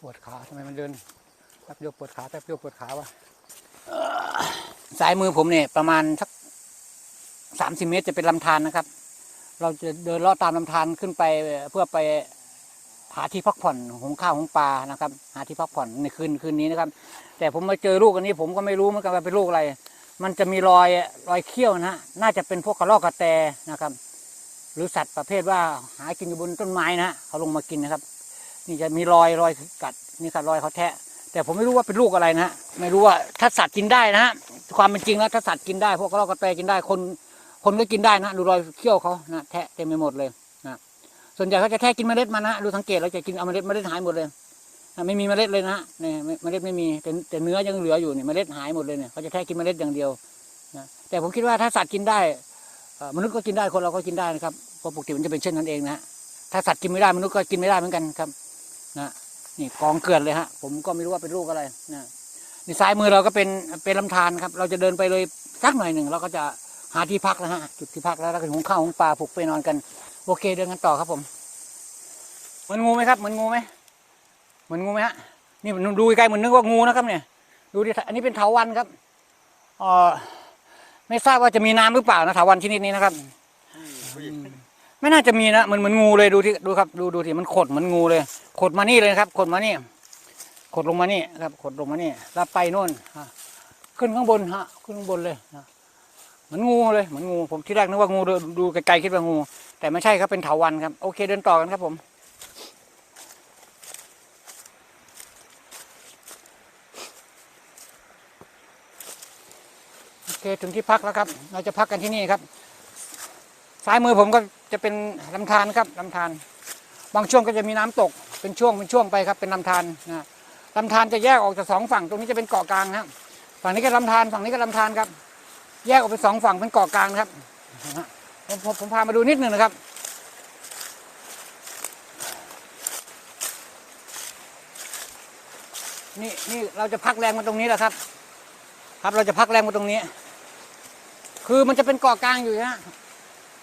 ปวดขาทำไมมันเดินแป๊บเดียวปวดขาแป๊บเดียวปวดขาวะเอ่อซ้ายมือผมเนี่ยประมาณสักสามสิบเมตรจะเป็นลำธารนะครับ เราจะเดินเลาะตามลำธารขึ้นไปเพื่อไปหาที่พักผ่อนหงข้าวหงปลานะครับ หาที่พักผ่อนในคืนคืนนี้นะครับ แต่ผมมาเจอลูกอันนี้ ผมก็ไม่รู้เหมือนกันว่าเป็นลูกอะไร มันจะมีรอยรอยเขี้ยวนะฮะน่าจะเป็นพวกกระรอกกระแตนะครับ หรือสัตว์ประเภทว่าหากินอยู่บนต้นไม้นะฮะเขาลงมากินนะครับ นี่จะมีรอยรอยกัดนี่ครับรอยเขาแทะ แต่ผมไม่รู้ว่าเป็นลูกอะไรนะฮะไม่รู้ว่าถ้าสัตว์กินได้นะฮะความเป็นจริงแล้วถ้าสัตว์กินได้ พวกกระรอกระแตกินได้คนคนก็กินได้นะดูรอยเขี้ยวเขานะแทะเต็มไปหมดเลยนะส่วนใหญ่เขาจะแทะกินเมล็ดมันนะดูสังเกตเราจะกินเอาเมล็ดเมล็ดหายหมดเลยนะไม่มีเมล็ดเลยนะเนี่ยเมล็ดไม่มีแต่แต่เนื้อยังเหลืออยู่เนี่ยเมล็ดหายหมดเลยเนี่ยเขาจะแทะกินเมล็ดอย่างเดียวนะแต่ผมคิดว่าถ้าสัตว์กินได้มนุษย์ก็กินได้คนเราก็กินได้นะครับเพราะปกติมันจะเป็นเช่นนั้นเองนะถ้าสัตว์กินไม่ได้มนุษย์ก็กินไม่ได้เหมือนกันครับ นะนี่กองเกลือนเลยฮะ ผมก็ไม่รู้ว่าเป็นลูกอะไรนะนี่ซ้ายมือเราก็เป็นเป็นลำธารครับ เราจะเดินไปเลยสักหน่อยหนึ่งเราก็จะหาที่พักนะฮะจุดที่พักแล้วแล้วก็หุงข้าวหุงปลาผูกไปนอนกัน โอเคเดินกันต่อครับผมเหมือนงูไหมครับเหมือนงูไหมเหมือนงูไหมฮะนี่ดูไกลๆเหมือนนึกว่างูนะครับเนี่ย ดูดิอันนี้เป็นเถาวันครับเออไม่ทราบว่าจะมีน้ำหรือเปล่านะเถาวันชนิดนี้นะครับ ไม่น่าจะมีนะเหมือนเหมือนงูเลยดูที่ดูครับ ดูดูที่มันขดเหมือนงูเลยขดมานี่เลยครับขดมานี่ขดลงมานี่ครับขดลงมานี่แล้วไปโน่นขึ้นข้างบนฮะขึ้นข้างบนเลยนะเหมือนงูเลยเหมือนงูผมที่แรกนึกว่างูดูไกลๆคิดว่างู แต่ไม่ใช่ครับเป็นเถาวันครับโอเคเดินต่อกันครับผมโอเคถึงที่พักแล้วครับ เราจะพักกันที่นี่ครับ ซ้ายมือผมก็จะเป็นลำธารครับลำธารบางช่วงก็จะมีน้ำตก เป็นช่วงเป็นช่วงไปครับเป็นลำธารนะลำธารจะแยกออกจากสองฝั่งตรงนี้จะเป็นเกาะกลางครับฝั่งนี้ก็ลำธารฝั่งนี้ก็ลำธารครับ แยกออกเป็นสองฝั่งเป็นเกาะกลางครับผมผมผมพามาดูนิดหนึ่งนะครับนี่นี่เราจะพักแรงมาตรงนี้แหละครับ ครับเราจะพักแรงมาตรงนี้ คือมันจะเป็นเกาะกลางอยู่นะ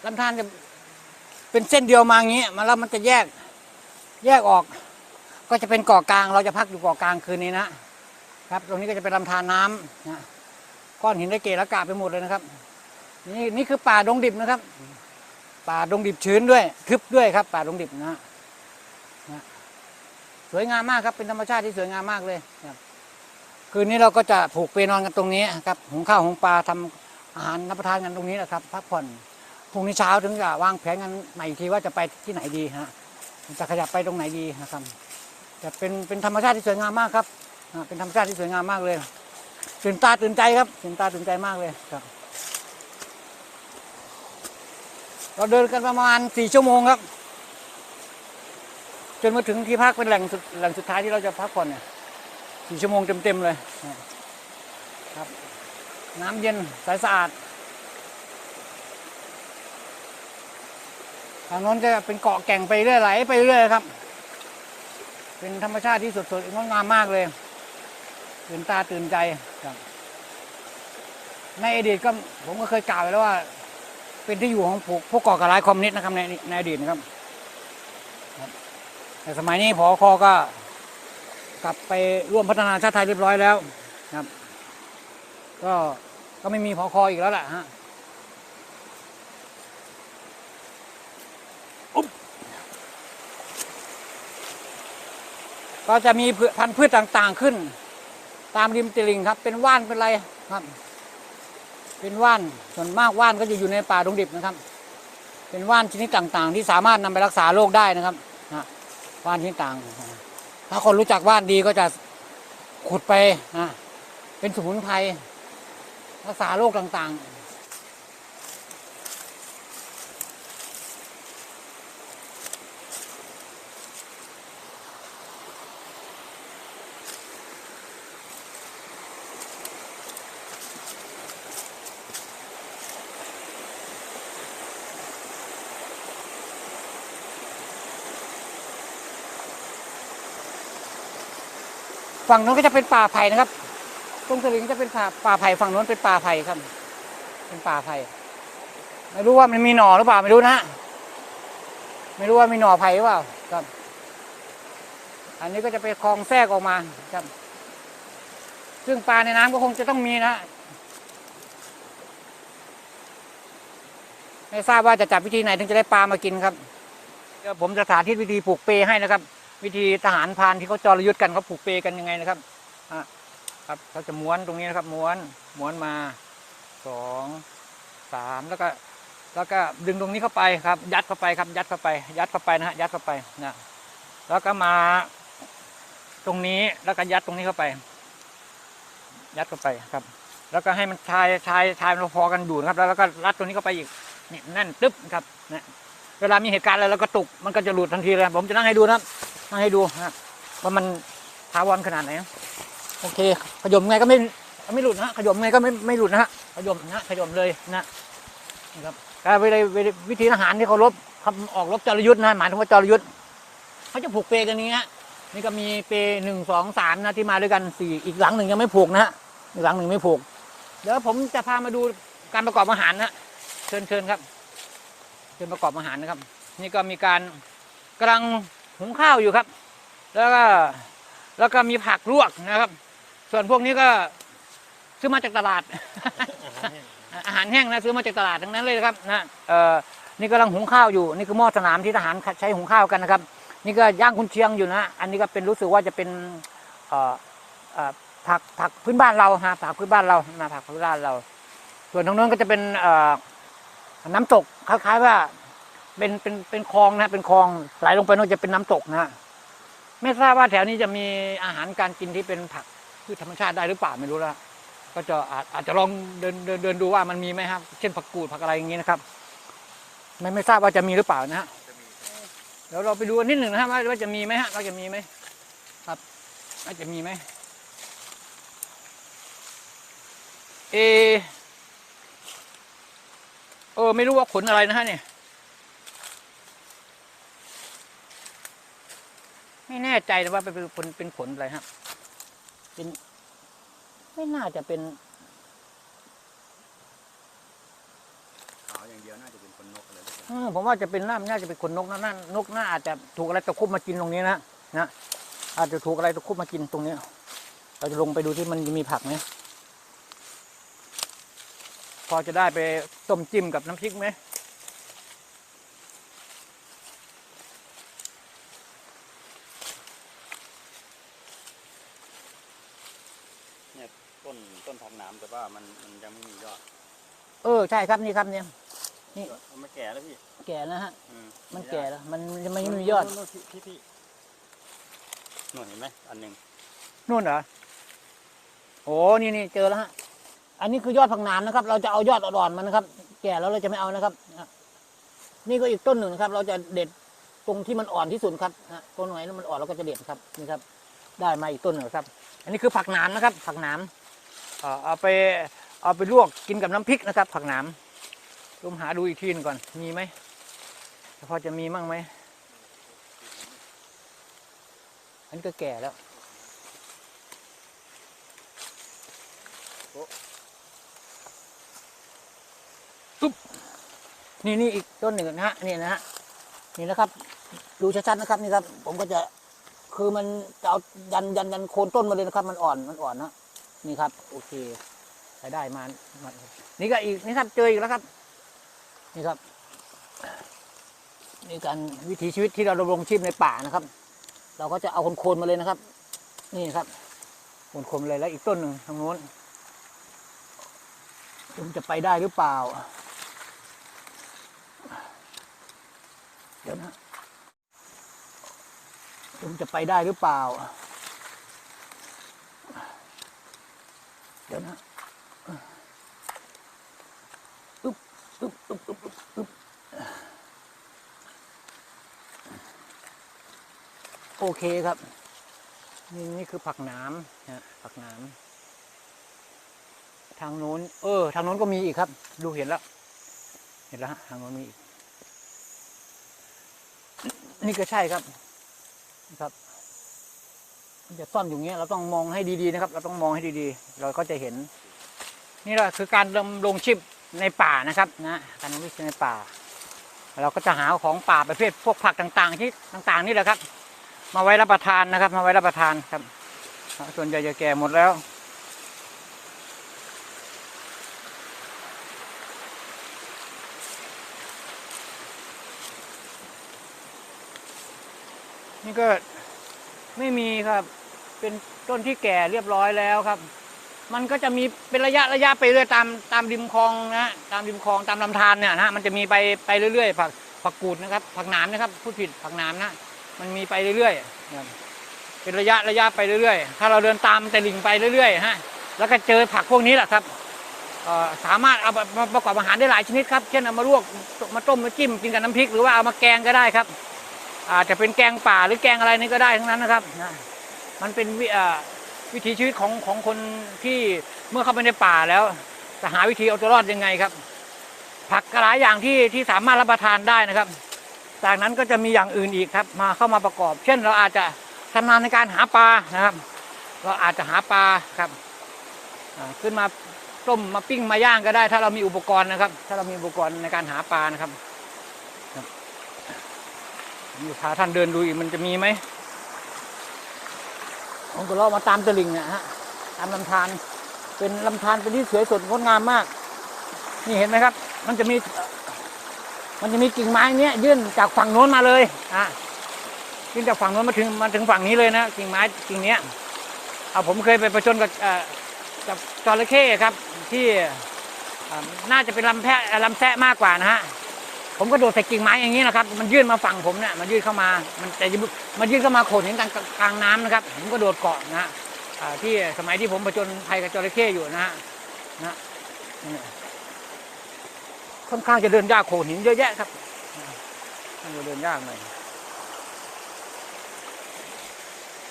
ลำธารจะเป็นเส้นเดียวมาอย่างนี้มาแล้วมันจะแยกแยกออก ก็จะเป็นเกาะกลาง เราจะพักอยู่เกาะกลางคืนนี้นะครับ ตรงนี้ก็จะเป็นลำธารน้ำนะก้อนหินได้เกละกาไปหมดเลยนะครับ นี่นี่คือป่าดงดิบนะครับ ป่าดงดิบชื้นด้วยทึบด้วยครับ ป่าดงดิบนะฮะนะสวยงามมากครับเป็นธรรมชาติที่สวยงามมากเลยครับคืนนี้เราก็จะผูกเปนอนกันตรงนี้ครับหุงข้าวหุงปลาทำอาหารรับประทานกันตรงนี้แหละครับพักผ่อน พรุ่งนี้เช้าถึงจะวางแผนกันใหม่อีกทีว่าจะไปที่ไหนดีฮะจะขยับไปตรงไหนดีนะครับจะเป็นเป็นธรรมชาติที่สวยงามมากครับเป็นธรรมชาติที่สวยงามมากเลยตื่นตาตื่นใจครับตื่นตาตื่นใจมากเลยครับ เราเดินกันประมาณสี่ชั่วโมงครับ จนมาถึงที่พักเป็นแหล่งสุดแหล่งสุดท้ายที่เราจะพักผ่อนเนี่ยสี่ชั่วโมงเต็มๆเลยครับ น้ำเย็นใสสะอาด ทางโน้นจะเป็นเกาะแก่งไปเรื่อยไหลไปเรื่อยครับ เป็นธรรมชาติที่สดๆงดงามมากเลย ตื่นตาตื่นใจครับในอดีตก็ผมก็เคยกล่าวไว้แล้วว่า เป็นที่อยู่ของพวกพวกก่อการร้ายคอมมิวนิสต์นะครับในในอดีตนะครับครับแต่สมัยนี้พอคอก็กลับไปร่วมพัฒนาชาติไทยเรียบร้อยแล้วครับ ก็ก็ไม่มีพอคออีกแล้วแหละฮะ ก็จะมีพันธุ์พืชต่างๆขึ้น ตามริมตลิ่งครับ เป็นว่านเป็นอะไรครับ เป็นว่านส่วนมากว่านก็จะอยู่ในป่าดงดิบนะครับ เป็นว่านชนิดต่างๆ ที่สามารถนำไปรักษาโรคได้นะครับนะว่านชนิดต่างถ้าคนรู้จักว่านดีก็จะขุดไปนะเป็นสมุนไพรรักษาโรคต่างๆ ฝั่งนู้นก็จะเป็นป่าไผ่นะครับ ตรงสลิงจะเป็นป่าป่าไผ่ฝั่งนู้นเป็นป่าไผ่ครับ เป็นป่าไผ่ไม่รู้ว่ามันมีหน่อหรือเปล่าไม่รู้นะไม่รู้ว่ามีหน่อไผ่หรือเปล่าครับ อันนี้ก็จะไปคลองแทรกออกมาครับ ซึ่งปลาในน้ำก็คงจะต้องมีนะไม่ทราบว่าจะจับวิธีไหนถึงจะได้ปลามากินครับเดี๋ยวผมจะสาธิตวิธีผูกเปให้นะครับ วิธีทหารพานที่เขาจรยุทธ์กันเขาผูกเปกันยังไงนะครับอะครับเขาจะม้วนตรงนี้นะครับม้วนม้วนมาสองสามแล้วก็แล้วก็ดึงตรงนี้เข้าไปครับ ยัดเข้าไปครับ ยัดเข้าไป ยัดเข้าไปนะฮะยัดเข้าไปนะแล้วก็มา ตรงนี้แล้วก็ยัดตรงนี้เข้าไป ยัดเข้าไปครับ แล้วก็ให้มันทายทายทายมันพอกันอยู่นะครับ แล้วก็รัดตรงนี้เข้าไปอีกนี่แน่นตึ๊บครับนะ เวลามีเหตุการณ์อะไรเราก็ตุกมันก็จะหลุดทันทีเลยผมจะนั่งให้ดูนะนั่งให้ดูนะว่ามันท้าวอนขนาดไหนโอเค ขยมไงก็ไม่ไม่หลุดนะขยมไงก็ไม่ไม่หลุดนะฮะขยมนะขยมเลยนะนะครับการวิธีวิธีทหารที่เขารบเขาออกรบจรยุทธ์นะหมายถึงว่าจรยุทธ์เขาจะผูกเปกันอย่างนี้ฮะนี่ก็มีเปหนึ่งสองสามนะที่มาด้วยกันสี่อีกหลังหนึ่งยังไม่ผูกนะฮะอีกหลังหนึ่งไม่ผูก เดี๋ยวผมจะพามาดูการประกอบอาหารนะเชิญเชิญครับ เชิญประกอบอาหารนะครับ นี่ก็มีการกำลังหุงข้าวอยู่ครับ แล้วก็แล้วก็มีผักลวกนะครับ ส่วนพวกนี้ก็ซื้อมาจากตลาด อาหารแห้งนะซื้อมาจากตลาดทั้งนั้นเลยนะครับนะเออนี่กำลังหุงข้าวอยู่ นี่คือหม้อสนามที่ทหารใช้หุงข้าวกันนะครับ นี่ก็ย่างคุณเชียงอยู่นะ อันนี้ก็เป็นรู้สึกว่าจะเป็นเออเออผักผักพื้นบ้านเราฮะผักพื้นบ้านเรานะผักพื้นบ้านเรา ส่วนทางโน้นก็จะเป็นเออ น้ำตกคล้ายๆว่าเป็นเป็นเป็นคลองนะเป็นคลองไหลลงไปน้นจะเป็นน้ำตกนะไม่ทราบว่าแถวนี้จะมีอาหารการกินที่เป็นผักพืชธรรมชาติได้หรือเปล่าไม่รู้ละก็จะอาจอาจจะลองเดินเดินเดินดูว่ามันมีไหมครับ เช่นผักกูดผักอะไรอย่างนี้นะครับ ไม่ไม่ทราบว่าจะมีหรือเปล่านะฮะเดี๋ยวเราไปดูนิดหนึ่งนะครับว่าว่าจะมีไหมฮะว่าจะมีไหมครับว่าจะมีไหมเอ เออ ไม่รู้ว่าขนอะไรนะฮะเนี่ย ไม่แน่ใจแต่ว่าเป็นเป็นขนเป็นขนอะไรฮะ เป็น ไม่น่าจะเป็นขาวอย่างเดียวน่าจะเป็นคนนกอะไรหรือเปล่าเออผมว่าจะเป็นน่าน่าจะเป็นขนนกนะน่านกน่าอาจจะถูกอะไรตะคุบมากินตรงนี้นะนะอาจจะถูกอะไรตะคุบมากินตรงนี้ เราจะลงไปดูที่มันมีผักไหม พอจะได้ไปต้มจิ้มกับน้ำพริกไหมเนี่ยต้นต้นผักหนามแต่ว่ามันมันยังไม่มียอดเออใช่ครับนี่ครับเนี่ยมันไม่แก่แล้วพี่แก่แล้วฮะ อืมันแก่แล้ว มันมันไม่มียอดนู่นๆพี่พี่นู่นเห็นไหมอันหนึ่งนู่นเหรอโอ้นี่นี่เจอแล้วฮะ อันนี้คือยอดผักหนามนะครับ เราจะเอายอดอ่อนๆมันนะครับ แก่แล้วเราจะไม่เอานะครับ นี่ก็อีกต้นหนึ่งนะครับ เราจะเด็ดตรงที่มันอ่อนที่สุดครับนะต้นไหนนั้นมันอ่อนเราก็จะเด็ดครับนี่ครับ ได้มาอีกต้นหนึ่งครับ อันนี้คือผักหนามนะครับ ผักหนามเอาไปเอาไปลวกกินกับน้ำพริกนะครับ ผักหนามรุมหาดูอีกทีหนึงก่อนมีไหมพอจะมีมั่งไหมอันนี้ก็แก่แล้ว นี่นี่อีกต้นหนึ่งนะฮะนี่นะฮะนี่นะครับ ดูชัดๆนะครับนี่ครับ ผมก็จะคือมันจะเอายันยันยันโคนต้นมาเลยนะครับ มันอ่อนมันอ่อนนะนี่ครับ โอเคใช้ได้มามานี่ก็อีกนี่ครับ เจออีกแล้วครับ นี่ครับนี่การวิถีชีวิตที่เราดำรงชีพในป่านะครับ เราก็จะเอาโคนมาเลยนะครับ นี่ครับโคนๆมาเลยแล้วอีกต้นหนึ่งทางโน้นผมจะไปได้หรือเปล่า เดี๋ยวนะ ผมจะไปได้หรือเปล่า เดี๋ยวนะอึ๊บอึ๊บอึ๊บอึ๊บอึ๊บอึ๊บโอเคครับ นี่นี่คือผักหน้ำนะผักหน้ำทางโน้น เออ ทางโน้นก็มีอีกครับ ดูเห็นแล้ว เห็นแล้วฮะทางโน้นมีอีก นี่ก็ใช่ครับนะครับมันจะซ่อนอยู่เงี้ยเราต้องมองให้ดีๆนะครับ เราต้องมองให้ดีๆ เราก็จะเห็น นี่แหละคือการดำรงชีพในป่านะครับนะการดำรงชีพในป่า เราก็จะหาของป่าประเภทพวกผักต่างๆที่ต่าง ๆ นี่แหละครับ มาไว้รับประทานนะครับ มาไว้รับประทานครับส่วนใหญ่จะแก่หมดแล้ว นี่ก็ไม่มีครับ เป็นต้นที่แก่เรียบร้อยแล้วครับ มันก็จะมีเป็นระยะระยะไปเรื่อยตามตามริมคลองนะตามริมคลองตามลำธารเนี่ยนะมันจะมีไปไปเรื่อยๆผักผักกูดนะครับ ผักหนามนะครับพูดผิดผักหนามนะมันมีไปเรื่อยๆเป็นระยะระยะไปเรื่อยๆ ถ้าเราเดินตามแต่ลิงไปเรื่อยๆฮะแล้วก็เจอผักพวกนี้แหละครับสามารถเอามาประกอบอาหารได้หลายชนิดครับ เช่นเอามาลวกมาต้มมาจิ้มกินกับน้ำพริกหรือว่าเอามาแกงก็ได้ครับ อาจจะเป็นแกงป่าหรือแกงอะไรนี่ก็ได้ทั้งนั้นนะครับนะมันเป็นวิถีชีวิตของของคนที่เมื่อเข้าไปในป่าแล้วจะหาวิธีเอาตัวรอดยังไงครับ ผักกระหลายอย่างที่ที่สามารถรับประทานได้นะครับ จากนั้นก็จะมีอย่างอื่นอีกครับมาเข้ามาประกอบ เช่นเราอาจจะชำนาญในการหาปลานะครับ เราอาจจะหาปลาครับขึ้นมาต้มมาปิ้งมาย่างก็ได้ ถ้าเรามีอุปกรณ์นะครับ ถ้าเรามีอุปกรณ์ในการหาปลานะครับ ผมจะพาท่านเดินดูอีกมันจะมีไหมผมก็เลาะมาตามตลิ่งนะฮะตามลำธารเป็นลำธารเป็นที่สวยสดงดงามมาก นี่เห็นไหมครับ มันจะมี มันจะมีกิ่งไม้เนี้ยยื่นจากฝั่งโน้นมาเลยอะยื่นจากฝั่งโน้นมาถึงมาถึงฝั่งนี้เลยนะกิ่งไม้กิ่งเนี้ยเอาผมเคยไปประชนกับเอ่อกับจระเข้ครับ ที่น่าจะเป็นลำแพะลำแซะมากกว่านะฮะ ผมก็โดดใส่กิ่งไม้อย่างนี้นะครับ มันยื่นมาฝั่งผมเนี่ยมันยื่นเข้ามา มันแต่มันยื่นเข้ามาโขดหินกลางกลางน้ำนะครับ ผมก็โดดเกาะนะฮะที่สมัยที่ผมประจนภัยกับจระเข้อยู่นะฮะนะค่อนข้างจะเดินยากโขดหินเยอะแยะครับค่อนข้างเดินยากหน่อย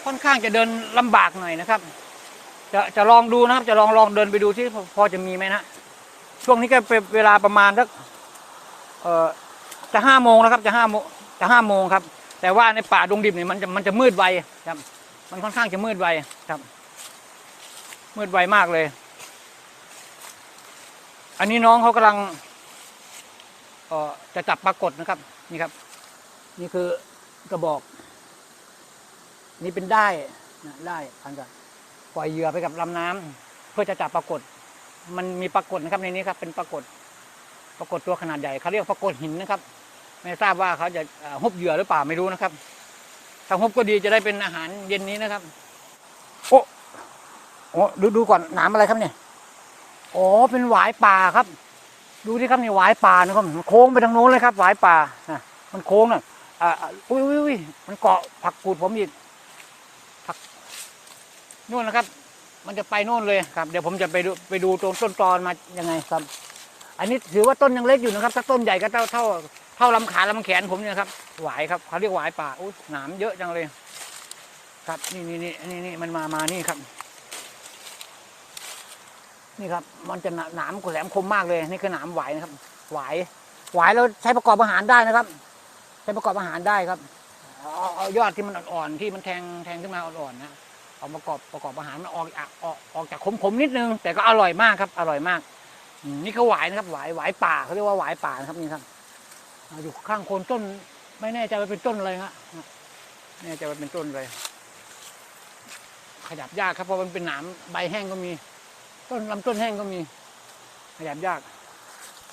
ค่อนข้างจะเดินลำบากหน่อยนะครับ จะจะลองดูนะครับ จะลองลองเดินไปดูที่พอพอจะมีไหมนะช่วงนี้ก็เป็นเวลาประมาณสัก เอ่อจะห้าโมงแล้วครับจะห้าโมงจะห้าโมงครับ แต่ว่าในป่าดงดิบเนี่ยมันจะมันจะมืดไวครับ มันค่อนข้างจะมืดไวครับ มืดไวมากเลย อันนี้น้องเขากำลังเอ่อจะจับปรากฏนะครับ นี่ครับ นี่คือกระบอก นี่เป็นได้นะได้พันกับปล่อยเหยื่อไปกับลำน้ำเพื่อจะจับปรากฏ มันมีปรากฏนะครับในนี้ครับ เป็นปรากฏ ปรากฏตัวขนาดใหญ่เขาเรียกปรากฏหินนะครับ ไม่ทราบว่าเขาจะเอ่อฮุบเหยื่อหรือเปล่าไม่รู้นะครับ ถ้าฮุบก็ดีจะได้เป็นอาหารเย็นนี้นะครับ โอ้โอ้ดูดูก่อนหนามอะไรครับเนี่ยอ๋อเป็นหวายป่าครับ ดูที่ครับนี่หวายป่านะครับมันโค้งไปทางโน้นเลยครับหวายป่านะมันโค้งน่ะอ่าอ่าอุ้ยอุ้ยอุ้ยมันเกาะผักกูดผมอีกผักนู่นนะครับ มันจะไปโน่นเลยครับ เดี๋ยวผมจะไปดูไปดูตรงต้นตอนมายังไงครับ อันนี้ถือว่าต้นยังเล็กอยู่นะครับถ้าต้นใหญ่ก็เท่าเท่าเท่าลำขาลำแขนผมเนี่ยครับหวายครับเขาเรียกหวายป่าอุ้ยหนามเยอะจังเลย ครับนี่นี่นี่นี่นี่มันมามานี่ครับ นี่ครับ มันจะหนามแหลมคมมากเลย นี่คือหนามหวายนะครับ หวายหวายแล้วใช้ประกอบอาหารได้นะครับ ใช้ประกอบอาหารได้ครับเอาเอายอดที่มันอ่อนๆที่มันแทงแทงขึ้นมาอ่อนๆนะเอามาประกอบประกอบอาหารมันออกออกออกจากขมๆนิดนึง แต่ก็อร่อยมากครับ อร่อยมาก นี่เขาหวายนะครับหวายหวายป่าเขาเรียกว่าหวายป่านะครับนี่ครับอยู่ข้างโคนต้น ไม่แน่ใจว่าเป็นต้นอะไรฮะไม่แน่ใจว่าเป็นต้นอะไรขยับยากครับเพราะมันเป็นหนามใบแห้งก็มี ต้นลำต้นแห้งก็มี ขยับยาก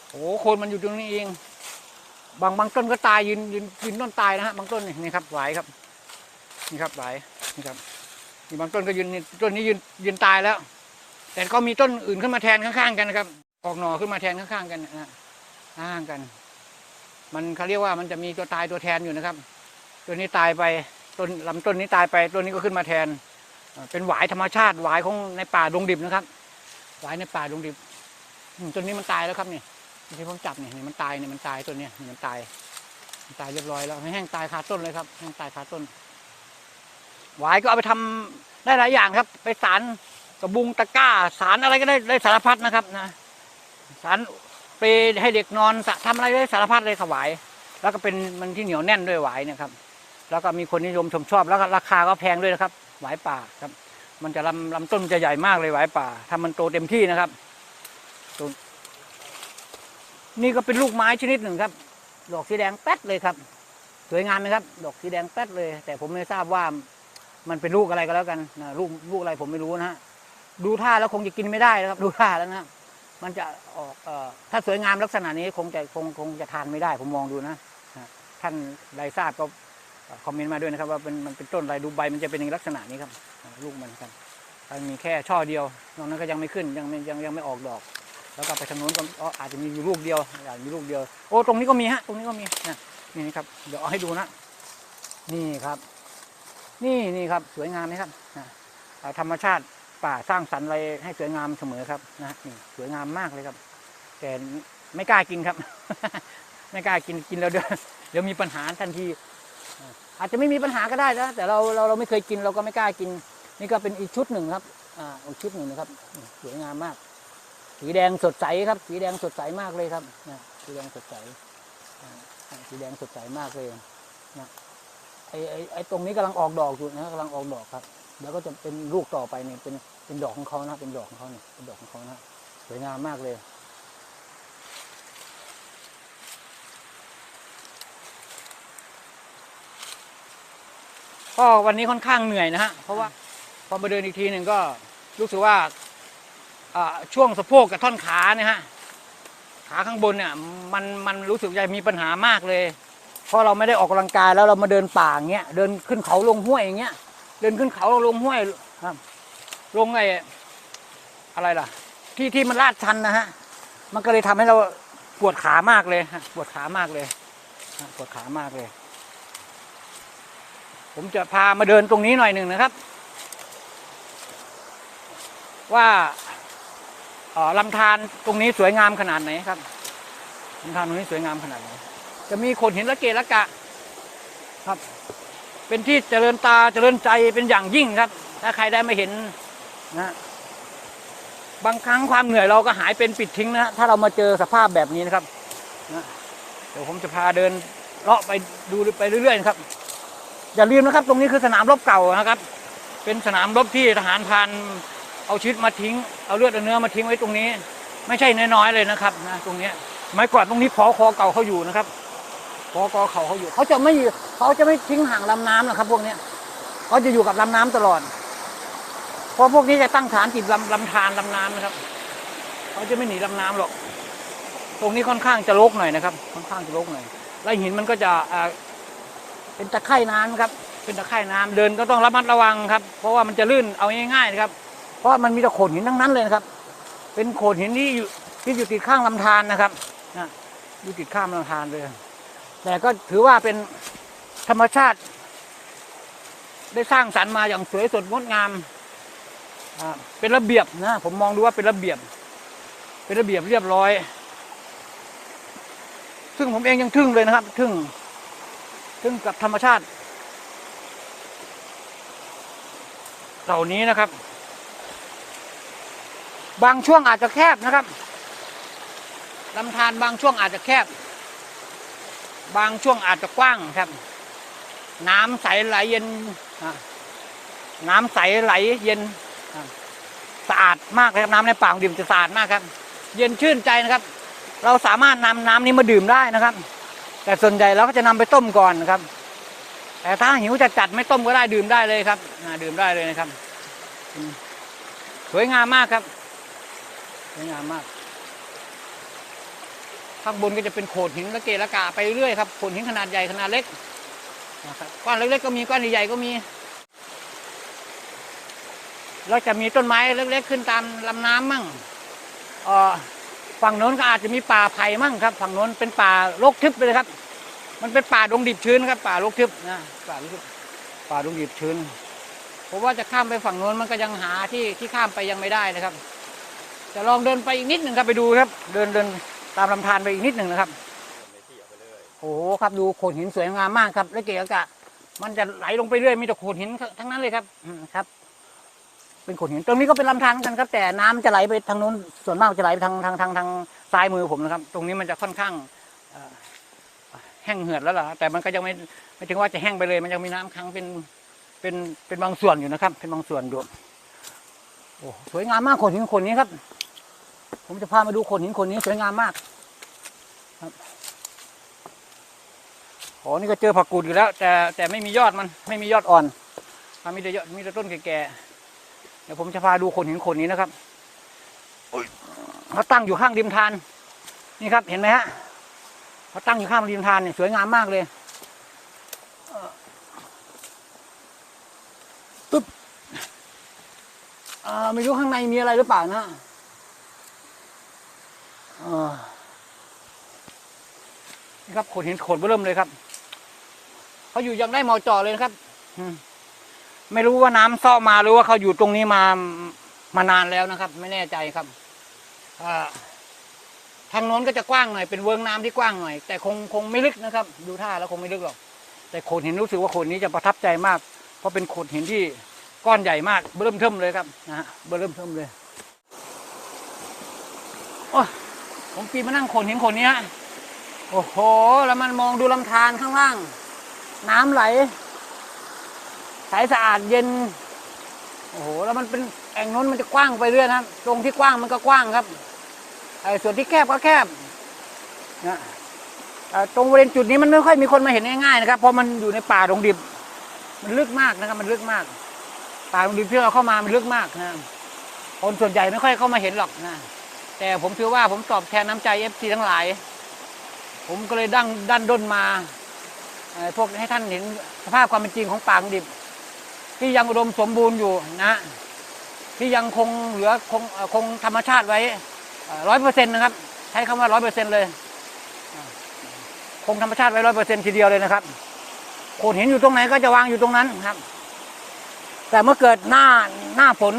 โอ้โคนมันอยู่ตรงนี้เอง บางบางต้นก็ตายยืนยืนยืนต้นตายนะฮะบางต้นนี่นี่ครับหวายครับนี่ครับหวายนี่ครับนี่บางต้นก็ยืนต้นนี้ยืนยืนตายแล้ว แต่ก็มีต้นอื่นขึ้นมาแทนข้างๆกันนะครับ ออกหน่อขึ้นมาแทนข้างๆกันนะข้างกัน มันเขาเรียกว่ามันจะมีตัวตายตัวแทนอยู่นะครับ ตัวนี้ตายไปต้นลำต้นนี้ตายไปต้นนี้ก็ขึ้นมาแทน เป็นหวายธรรมชาติหวายของในป่าดงดิบนะครับ หวายในป่าดงดิบต้นนี้มันตายแล้วครับนี่ที่ผมจับเนี่ยนี่มันตายเนี่ยมันตายต้นเนี้ยมันตายมันตายเรียบร้อยแล้วแห้งตายคาต้นเลยครับแห้งตายคาต้น หวายก็เอาไปทำได้หลายอย่างครับ ไปสารกระบุงตะก้าสารอะไรก็ได้ได้สารพัดนะครับนะ สารไปให้เด็กนอนสะทำอะไรได้สารพัดเลยขวาย แล้วก็เป็นมันที่เหนียวแน่นด้วยหวายเนะครับ แล้วก็มีคนนิยมชมชอบ แล้วก็ราคาก็แพงด้วยนะครับหวายป่าครับ มันจะลำลำต้นมันจะใหญ่มากเลยหวายป่าถ้ามันโตเต็มที่นะครับนนี่ก็เป็นลูกไม้ชนิดหนึ่งครับ ดอกสีแดงแป๊ดเลยครับ สวยงามไหมครับ ดอกสีแดงแป๊ดเลย แต่ผมไม่ทราบว่ามันเป็นลูกอะไรก็แล้วกันนะลูกลูกอะไรผมไม่รู้นะฮะดูท่าแล้วคงจะกินไม่ได้นะครับ ดูท่าแล้วนะ มันจะออกเอ่อถ้าสวยงามลักษณะนี้คงจะคงคงจะทานไม่ได้ ผมมองดูนะท่านใดทราบก็คอมเมนต์มาด้วยนะครับ ว่าเป็นมันเป็นต้นอะไรดูใบมันจะเป็นลักษณะนี้ครับลูกมันครับมันมีแค่ช่อเดียวนอกนั้นก็ยังไม่ขึ้นยังยังยังไม่ออกดอก แล้วก็ไปทางโน้นก็อาจจะมีอยู่ลูกเดียวอาจจะมีลูกเดียว โอ้ตรงนี้ก็มีฮะตรงนี้ก็มีนะนี่นะครับ เดี๋ยวเอาให้ดูนะ นี่ครับ นี่นี่ครับสวยงามไหมครับธรรมชาติ ป่าสร้างสรรค์อะไรให้สวยงามเสมอครับนะนี่สวยงามมากเลยครับ แต่ไม่กล้ากินครับ ไม่กล้ากินกินแล้วเดี๋ยวเดี๋ยวมีปัญหาทันที อาจจะไม่มีปัญหาก็ได้นะแต่เราเราเราไม่เคยกินเราก็ไม่กล้ากิน นี่ก็เป็นอีกชุดหนึ่งครับ อ่าอีกชุดหนึ่งนะครับสวยงามมาก สีแดงสดใสครับ สีแดงสดใสมากเลยครับนะสีแดงสดใสสีแดงสดใสมากเลยนะไอไอไอตรงนี้กำลังออกดอกอยู่นะกำลังออกดอกครับ เดี๋ยวก็จะเป็นลูกต่อไปเนี่ยเป็นเป็นดอกของเขานะ เป็นดอกของเขาเนี่ยเป็นดอกของเขานะสวยงามมากเลยก็วันนี้ค่อนข้างเหนื่อยนะฮะเพราะว่าพอมาเดินอีกทีหนึ่งก็รู้สึกว่าอ่าช่วงสะโพกกับท่อนขาเนี่ยฮะขาข้างบนเนี่ยมันมันรู้สึกจะมีปัญหามากเลย เพราะเราไม่ได้ออกกำลังกายแล้วเรามาเดินป่าอย่างเงี้ยเดินขึ้นเขาลงห้วยอย่างเงี้ย เดินขึ้นเขาลงห้วยครับ ลงไอ้อะไรล่ะ ที่ที่มันลาดชันนะฮะ มันก็เลยทำให้เราปวดขามากเลยฮะปวดขามากเลยปวดขามากเลย ผมจะพามาเดินตรงนี้หน่อยหนึ่งนะครับ ว่าลำธารตรงนี้สวยงามขนาดไหนครับลำธารตรงนี้สวยงามขนาดไหนจะมีโขดหินละเกะละกะครับ เป็นที่เจริญตาเจริญใจเป็นอย่างยิ่งครับ ถ้าใครได้มาเห็นนะบางครั้งความเหนื่อยเราก็หายเป็นปิดทิ้งนะถ้าเรามาเจอสภาพแบบนี้นะครับนะเดี๋ยวผมจะพาเดินเลาะไปดูไปเรื่อยๆครับ อย่าลืมนะครับ ตรงนี้คือสนามรบเก่านะครับ เป็นสนามรบที่ทหารพานเอาชีวิตมาทิ้ง เอาเลือดเอาเนื้อมาทิ้งไว้ตรงนี้ ไม่ใช่น้อยๆเลยนะครับนะตรงนี้ไม้กวาดตรงนี้พอคอเก่าเขาอยู่นะครับ พอกอเขาเขาอยู่ เขาจะไม่เขาจะไม่ทิ้งห่างลำน้ำนะครับ พวกเนี้ยเขาจะอยู่กับลำน้ำตลอด เพราะพวกนี้จะตั้งฐานติดลำลำธารลำน้ำนะครับ เขาจะไม่หนีลำน้ำหรอก ตรงนี้ค่อนข้างจะรกหน่อยนะครับ ค่อนข้างจะรกหน่อย แล้วหินมันก็จะอ่าเป็นตะไคร่น้ำครับ เป็นตะไคร่น้ำเดินก็ต้องระมัดระวังครับ เพราะว่ามันจะลื่นเอาง่ายๆนะครับ เพราะมันมีแต่โขดหินทั้งนั้นเลยนะครับ เป็นโขดหินที่อยู่ที่อยู่ติดข้างลำธารนะครับนะอยู่ติดข้างลำธารเลย แต่ก็ถือว่าเป็นธรรมชาติ ได้สร้างสรรค์มาอย่างสวยสดงดงาม เป็นระเบียบนะ ผมมองดูว่าเป็นระเบียบ เป็นระเบียบเรียบร้อย ซึ่งผมเองยังทึ่งเลยนะครับ ทึ่ง ทึ่งกับธรรมชาติ เหล่านี้นะครับ บางช่วงอาจจะแคบนะครับลำธารบางช่วงอาจจะแคบ บางช่วงอาจจะกว้างครับ น้ำใสไหลเย็นน้ำใสไหลเย็นสะอาดมากเลยครับน้ำในป่าของดื่มจะสะอาดมากครับ เย็นชื่นใจนะครับ เราสามารถนำน้ำนี้มาดื่มได้นะครับ แต่ส่วนใหญ่เราก็จะนำไปต้มก่อนนะครับ แต่ถ้าหิวจะจัดไม่ต้มก็ได้ดื่มได้เลยครับดื่มได้เลยนะครับ สวยงามมากครับ สวยงามมาก ข้างบนก็จะเป็นโขดหินละเกละกะไปเรื่อยครับโขดหินขนาดใหญ่ขนาดเล็กนะครับก้อนเล็กๆก็มีก้อนใหญ่ๆก็มีแล้วจะมีต้นไม้เล็ก ๆ ขึ้นตามลำน้ำมั่งออฝั่งโน้นก็อาจจะมีป่าไผ่มั่งครับ ฝั่งโน้นเป็นป่ารกทึบไปเลยครับ มันเป็นป่าดงดิบชื้นครับ ป่ารกทึบนะป่ารกทึบป่าดงดิบชื้นผมว่าจะข้ามไปฝั่งโน้นมันก็ยังหาที่ที่ข้ามไปยังไม่ได้นะครับ จะลองเดินไปอีกนิดหนึ่งครับไปดูครับ เดินเดิน ตามลำธารไปอีกนิดหนึ่งนะครับโอ้โหครับดูโขดหินสวยงามมากครับ และเกะกะ มันจะไหลลงไปเรื่อยมีแต่โขดหินทั้งนั้นเลยครับอืมครับ เป็นโขดหินตรงนี้ก็เป็นลำธารกันครับ แต่น้ำจะไหลไปทางนู้นส่วนมากจะไหลไปทางทางทางทางซ้ายมือผมนะครับ ตรงนี้มันจะค่อนข้างแห้งเหือดแล้วล่ะแต่มันก็ยังไม่ไม่ถึงว่าจะแห้งไปเลย มันยังมีน้ำค้างเป็นเป็นเป็นบางส่วนอยู่นะครับ เป็นบางส่วนอยู่โอ้สวยงามมากโขดหินโขดนี้ครับ ผมจะพามาดูโขดหินโขดนี้สวยงามมากครับโอ้นี่ก็เจอผักกูดอยู่แล้ว แต่แต่ไม่มียอดมันไม่มียอดอ่อนอะมีแต่ยอดมีแต่ต้นแก่ๆเดี๋ยวผมจะพาดูโขนหินโขนนี้นะครับเขาตั้งอยู่ข้างริมทานนี่ครับเห็นไหมฮะเขาตั้งอยู่ข้างริมทานเนี่ยสวยงามมากเลยเอ่อปึ๊บอ่าไม่รู้ข้างในมีอะไรหรือเปล่านะ นี่ครับโขดหินโขดเริ่มเลยครับเขาอยู่ยังได้มอจอเลยนะครับไม่รู้ว่าน้ำซ่อมาหรือว่าเขาอยู่ตรงนี้มามานานแล้วนะครับ ไม่แน่ใจครับทางโน้นก็จะกว้างหน่อยเป็นเวิงน้ำที่กว้างหน่อย แต่คงคงไม่ลึกนะครับ ดูท่าแล้วคงไม่ลึกหรอก แต่โขดหินรู้สึกว่าโขดนี้จะประทับใจมาก เพราะเป็นโขดหินที่ก้อนใหญ่มากเริ่มเทิมเลยครับนะฮะเริ่มเทิมเลยโอ้ ผมปีนมานั่งโขดหินโขดนี้ฮะโอ้โห แล้วมันมองดูลำธารข้างล่าง น้ำไหลใสสะอาดเย็น โอ้โห แล้วมันเป็นแอ่งน้นมันจะกว้างไปเรื่อยนะครับตรงที่กว้างมันก็กว้างครับ ไอ้ส่วนที่แคบก็แคบนะตรงบริเวณจุดนี้มันไม่ค่อยมีคนมาเห็นง่ายๆนะครับ เพราะมันอยู่ในป่าดงดิบ มันลึกมากนะครับ มันลึกมาก ป่าดงดิบที่เราเข้ามามันลึกมากนะ คนส่วนใหญ่ไม่ค่อยเข้ามาเห็นหรอกนะ แต่ผมถือว่าผมตอบแทนน้ำใจเอฟซีทั้งหลาย ผมก็เลยดั้งดันด้นมาพวกให้ท่านเห็นสภาพความเป็นจริงของป่าของดิบ ที่ยังอุดมสมบูรณ์อยู่นะที่ยังคงเหลือคงคงธรรมชาติไว้ร้อยเปอร์เซ็นต์นะครับ ใช้คำว่าร้อยเปอร์เซ็นต์เลยคงธรรมชาติไว้ร้อยเปอร์เซ็นต์ทีเดียวเลยนะครับโขดหินอยู่ตรงไหนก็จะวางอยู่ตรงนั้นครับ แต่เมื่อเกิดหน้าหน้าฝน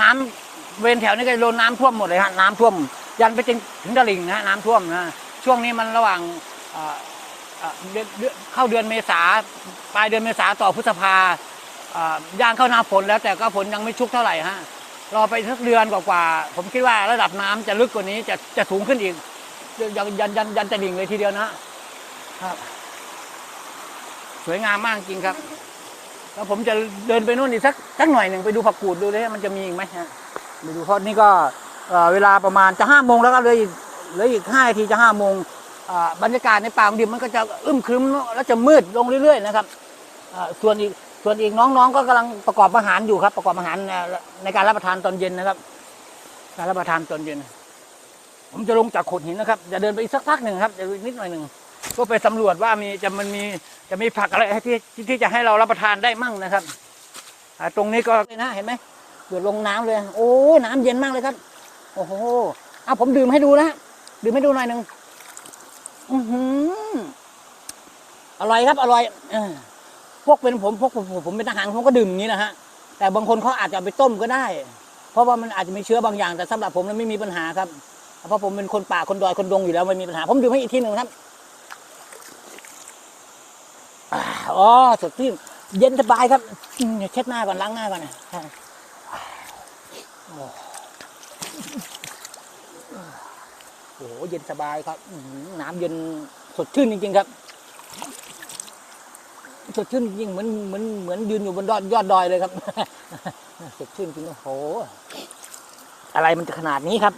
น้ำ เวนแถวนี้ก็โดนน้ำท่วมหมดเลยฮะน้ำท่วม ยันไปจนถึงตลิ่งนะน้ำท่วมนะช่วงนี้มันระหว่างเเดือนเข้าเดือนเมษาปลายเดือนเมษาต่อพฤษภาย่างเข้าหน้าฝนแล้วแต่ก็ฝนยังไม่ชุกเท่าไหร่ฮะรอไปสักเดือนกว่าๆผมคิดว่าระดับน้ำจะลึกกว่านี้จะจะสูงขึ้นอีกยันยันยันยันตะลิ่งเลยทีเดียวนะครับ สวยงามมากจริงครับ แล้วผมจะเดินไปนู่นอีกสักสักหน่อยหนึ่งไปดูผักกูดดูเลยมันจะมีอีกไหมฮะ ไปดูเพราะนี่ก็เวลาประมาณจะห้าโมงแล้วก็เลยเหลืออีกห้านาทีจะห้าโมงบรรยากาศในป่าของดิบมันก็จะอึมครึมแล้วจะมืดลงเรื่อย ๆ นะครับส่วนอีกส่วนอีกน้องๆ ก็กำลังประกอบอาหารอยู่ครับ ประกอบอาหารในการรับประทานตอนเย็นนะครับ การรับประทานตอนเย็น ผมจะลงจากโขดหินนะครับ จะเดินไปอีกสักพักหนึ่งครับจะนิดหน่อยหนึ่งก็ไปสำรวจว่ามีจะมันมีจะมีผักอะไรที่ที่จะให้เรารับประทานได้มั่งนะครับตรงนี้ก็นะเห็นไหม เดือดลงน้ำเลย โอ้น้ำเย็นมากเลยครับ โอ้โหเอาผมดื่มให้ดูนะดื่มให้ดูหน่อยหนึ่งอือหืออร่อยครับ อร่อยอพวกเป็นผมพวกผมผมเป็นทหารผมก็ดื่มอย่างนี้นะฮะแต่บางคนเขาอาจจะไปต้มก็ได้ เพราะว่ามันอาจจะมีเชื้อบางอย่างแต่สำหรับผมนั้นไม่มีปัญหาครับเพราะผมเป็นคนป่าคนดอยคนดงอยู่แล้วไม่มีปัญหา ผมดื่มให้อีกทีหนึ่งครับอ๋อสดชื่นเย็นสบายครับเช็ดหน้าก่อนล้างหน้าก่อนนะ โอ้โหเย็นสบายครับน้ำเย็นสดชื่นจริง ๆ ครับ สดชื่นจริงเหมือนเหมือนเหมือนยืนอยู่บนยอดยอดดอยเลยครับ สดชื่นจริงโอ้โห อะไรมันจะขนาดนี้ครับ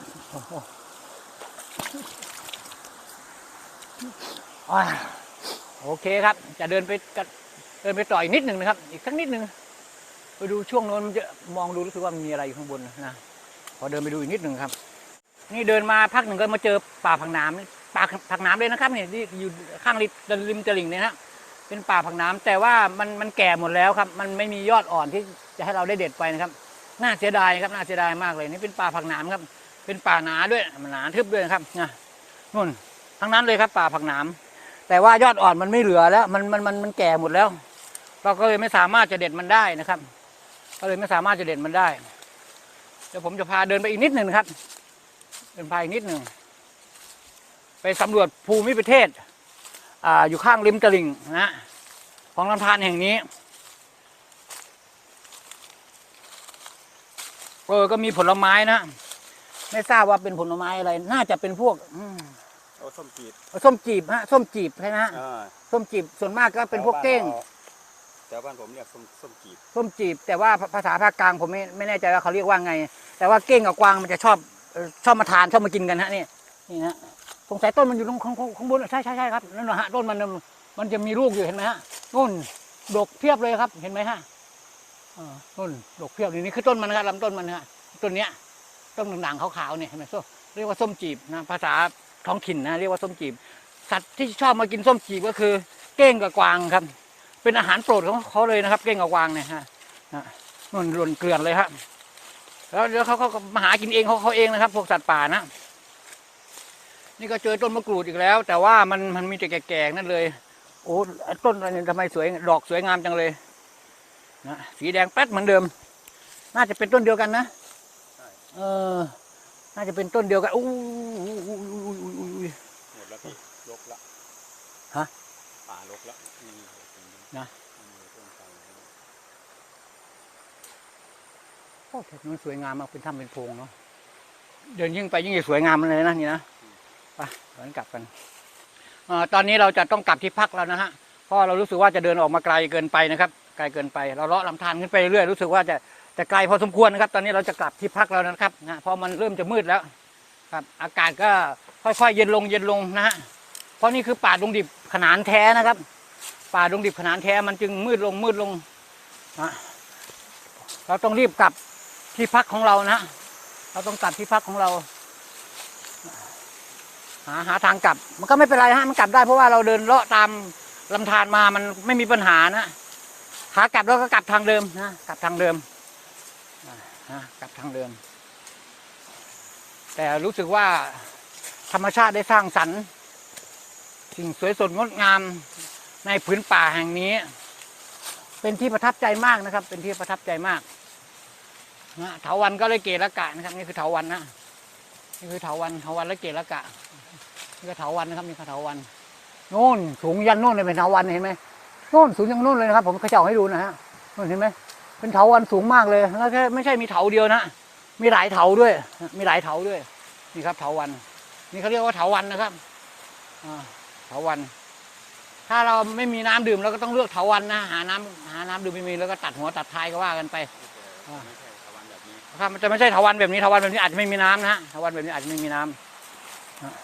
โอเคครับ จะเดินไปกับเดินไปต่ออีกนิดหนึ่งนะครับ อีกสักนิดหนึ่ง ไปดูช่วงโน้นมันจะมองดูรู้สึกว่ามันมีอะไรอยู่ข้างบนนะพอเดินไปดูอีกนิดหนึ่งครับ นี่เดินมาพักหนึ่งก็มาเจอป่าผักน้ำป่าผักน้ำเลยนะครับเนี่ยที่อยู่ข้างริมริมตลิ่งเนี่ยนะเป็นป่าผักน้ำแต่ว่ามันมันแก่หมดแล้วครับ มันไม่มียอดอ่อนที่จะให้เราได้เด็ดไปนะครับน่าเสียดายครับน่าเสียดายมากเลยนี่เป็นป่าผักน้ำครับ เป็นป่าหนาด้วยมันหนาทึบด้วยครับนะนู่นทั้งนั้นเลยครับ ป่าผักน้ำแต่ว่ายอดอ่อนมันไม่เหลือแล้ว มันมันมันมันแก่หมดแล้ว เราก็เลยไม่สามารถจะเด็ดมันได้นะครับ ก็เลยไม่สามารถจะเด็ดมันได้ เดี๋ยวผมจะพาเดินไปอีกนิดหนึ่งครับ เดินไปอีกนิดหนึ่ง ไปสำรวจภูมิประเทศอ่าอยู่ข้างริมตลิ่งนะของลำธารแห่งนี้เออก็มีผลไม้นะ ไม่ทราบว่าเป็นผลไม้อะไร น่าจะเป็นพวกอืมโอ้ส้มจีบส้มจีบฮะส้มจีบใช่ไหมฮะอ่าส้มจีบส่วนมากก็เป็นพวกเก้ง แถวบ้านผมเรียกส้มส้มจีบส้มจีบ แต่ว่าภาษาภาคกลางผมไม่ไม่แน่ใจว่าเขาเรียกว่าไง แต่ว่าเก้งกับกวางมันจะชอบเอ่อชอบมาทานชอบมากินกันฮะนี่นี่นะสงสัยต้นมันอยู่ตรงข้างข้างข้างบนใช่ใช่ใช่ครับนั่นนะฮะต้นมันนั่นมันจะมีลูกอยู่เห็นไหมฮะนู่นดกเพียบเลยครับ เห็นไหมฮะเออนู่นดกเพียบเลยนี่คือต้นมันนะครับลำต้นมันฮะต้นเนี้ยต้นด่างๆขาวๆเนี่ยเห็นไหมส้มเรียกว่าส้มจีบนะภาษาท้องถิ่นนะเรียกว่าส้มจีบ สัตว์ที่ชอบมากินส้มจีบก็คือ เก้งกับกวางครับ เป็นอาหารโปรดของเขาเลยนะครับ เก้งกวางเนี่ยฮะฮะนู่นลวนเกลื่อนเลยฮะแล้วเดี๋ยวเขาเขามาหากินเองเขาเขาเองนะครับ พวกสัตว์ป่านะ นี่ก็เจอต้นมะกรูดอีกแล้ว แต่ว่ามันมันมีแต่แก่ๆนั่นเลย โอ้ต้นอะไรเนี่ยทำไมสวยดอกสวยงามจังเลยนะสีแดงแป๊ดเหมือนเดิม น่าจะเป็นต้นเดียวกันนะเออ น่าจะเป็นต้นเดียวกันอู้อู้อู้อู้อู้อู้อู้ หมดแล้วพี่ลกละ ฮะ ป่าลกละนี่ นะโอ้แถวนู้นสวยงามมากเป็นถ้ำเป็นโพรงเนาะเดินยิ่งไปยิ่งสวยงามเลยนะนี่นะไปเดินกลับกันอตอนนี้เราจะต้องกลับที่พักแล้วนะฮะเพราะเรารู้สึกว่าจะเดินออกมาไกลเกินไปนะครับ ไกลเกินไป เราเลาะลำธารขึ้นไปเรื่อยรู้สึกว่าจะจะไกลพอสมควรนะครับ ตอนนี้เราจะกลับที่พักแล้วนะครับนะพราะมันเริ่มจะมืดแล้ว ครับ อากาศก็ค่อยๆ เย็นลงเย็นลงนะฮะเพราะนี่คือป่าดงดิบขนานแท้นะครับ ป่าดงดิบขนานแท้มันจึงมืดลงมืดลงนะเราต้องรีบกลับที่พักของเรานะเราต้องกลับที่พักของเรา หาหาทางกลับ มันก็ไม่เป็นไรฮะมันกลับได้เพราะว่าเราเดินเลาะตามลำธารมามันไม่มีปัญหานะขากลับเราก็กลับทางเดิมนะกลับทางเดิมนะกลับทางเดิม แต่รู้สึกว่าธรรมชาติได้สร้างสรรค์สิ่งสวยสดงดงาม ในพื้นป่าแห่งนี้ เป็นที่ประทับใจมากนะครับ เป็นที่ประทับใจมากนะเถาวันก็เลยเกละกะนะครับ นี่คือเถาวันนะนี่คือเถาวันเถาวันและเกละกะนี่ก็เถาวันนะครับนี่คือเถาวันโน่นสูงยันโน่นเลยเป็นเถาวันเห็นไหมโน่นสูงยันโน่นเลยนะครับ ผมเขจะเอาให้ดูนะฮะโน่นเห็นไหมเป็นเถาวันสูงมากเลยแล้วแค่ไม่ใช่มีเถาเดียวนะมีหลายเถาด้วย มีหลายเถาด้วย นี่ครับเถาวัน นี่เขาเรียกว่าเถาวันนะครับอ่าเถาวัน ถ้าเราไม่มีน้ำดื่มเราก็ต้องเลือกเถาวันนะหาน้ำหาน้ำดื่มไม่มีแล้วก็ตัดหัวตัดท้ายก็ว่ากันไปไม่ใช่ตะวันแบบนี้ครับมันจะไม่ใช่ทวันแบบนี้ทวันแบบนี้อาจจะไม่มีน้ำนะฮะทวันแบบนี้อาจจะไม่มีน้ำนะ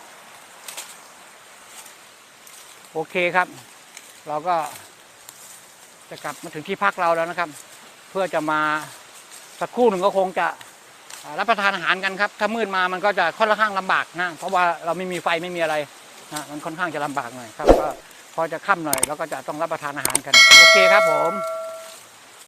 โอเคครับ เราก็จะกลับมาถึงที่พักเราแล้วนะครับ เพื่อจะมาสักครู่หนึ่งก็คงจะอ่ารับประทานอาหารกันครับ ถ้ามืดมามันก็จะค่อนข้างลำบากนะเพราะว่าเราไม่มีไฟไม่มีอะไรนะมันค่อนข้างจะลำบากหน่อยครับก็ พอจะค่ำหน่อยเราก็จะต้องรับประทานอาหารกัน โอเคครับผม